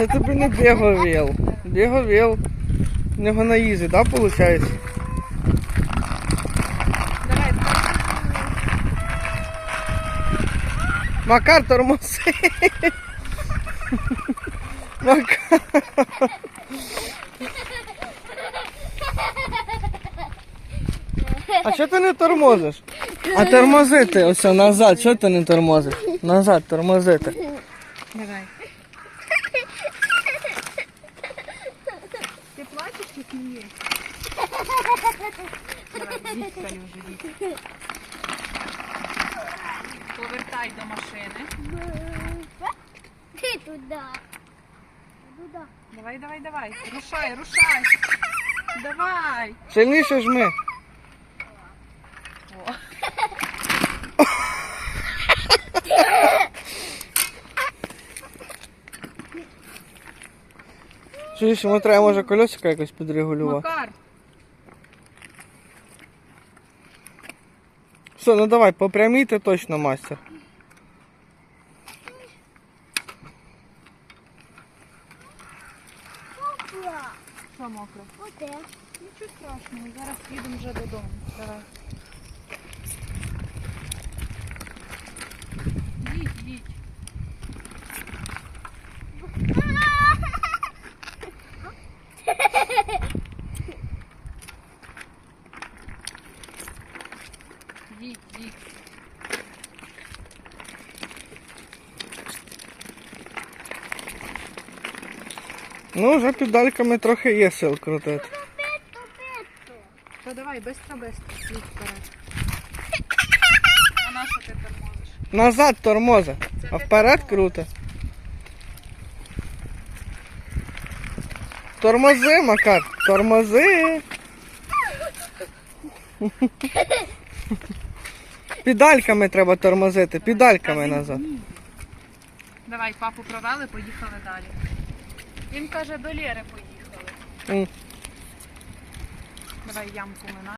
Це тобі не біговіл. Біговіл. В нього на ізі, да, виходить? Макар тормози. Макар. А чого ти не тормозиш? А тормозити ось назад, чого ти не тормозиш? Назад тормозити. давай. Ти плачеш чи смієш? Давай, їдь, Калю, вже їдь. Повертай до машини. Ти туди. Туди. Давай, давай, давай. Рушай, рушай. Давай. Сильніше жми. О. Чуєш, йому треба може колесико якось підрегулювати. Макар, Все, ну давай, по прямій ти точно мастер. Що мокро? Оте. Нічого страшного, зараз їдемо вже додому. Давай. Ну, вже педальками трохи є сил крутити. Та давай, быстро, быстро. Вперед. А на що ти тормозиш? Назад тормози, а вперед круто. Тормози, Макар, тормози. Педальками треба тормозити, педальками назад. Давай, папу провели, поїхали далі. Він каже, до Лєри поїхали. Давай ямку минай.